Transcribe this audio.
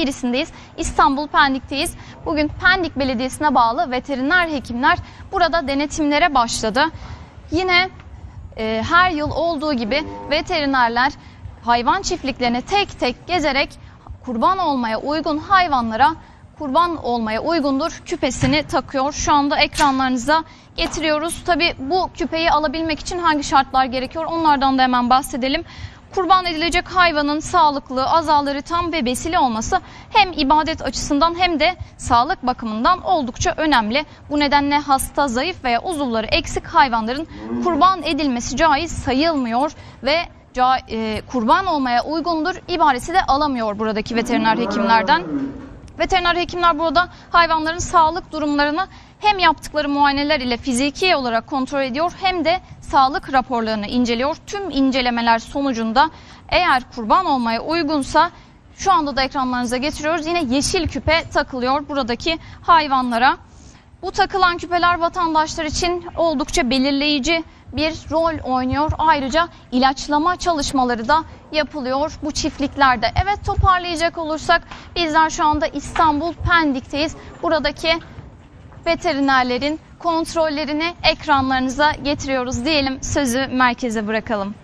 birisindeyiz. İstanbul Pendik'teyiz. Bugün Pendik Belediyesi'ne bağlı veteriner hekimler burada denetimlere başladı. Yine e, her yıl olduğu gibi veterinerler hayvan çiftliklerini tek tek gezerek kurban olmaya uygun hayvanlara kurban olmaya uygundur küpesini takıyor. Şu anda ekranlarınıza getiriyoruz. Tabi bu küpeyi alabilmek için hangi şartlar gerekiyor onlardan da hemen bahsedelim. Kurban edilecek hayvanın sağlıklı, azaları tam ve besili olması hem ibadet açısından hem de sağlık bakımından oldukça önemli. Bu nedenle hasta, zayıf veya uzuvları eksik hayvanların kurban edilmesi caiz sayılmıyor ve e, kurban olmaya uygundur ibaresi de alamıyor buradaki veteriner hekimlerden. Veteriner hekimler burada hayvanların sağlık durumlarını hem yaptıkları muayeneler ile fiziki olarak kontrol ediyor hem de sağlık raporlarını inceliyor. Tüm incelemeler sonucunda eğer kurban olmaya uygunsa şu anda da ekranlarınıza getiriyoruz. Yine yeşil küpe takılıyor buradaki hayvanlara. Bu takılan küpeler vatandaşlar için oldukça belirleyici bir rol oynuyor. Ayrıca ilaçlama çalışmaları da yapılıyor bu çiftliklerde. Evet toparlayacak olursak bizler şu anda İstanbul Pendik'teyiz. Buradaki veterinerlerin kontrollerini ekranlarınıza getiriyoruz diyelim sözü merkeze bırakalım.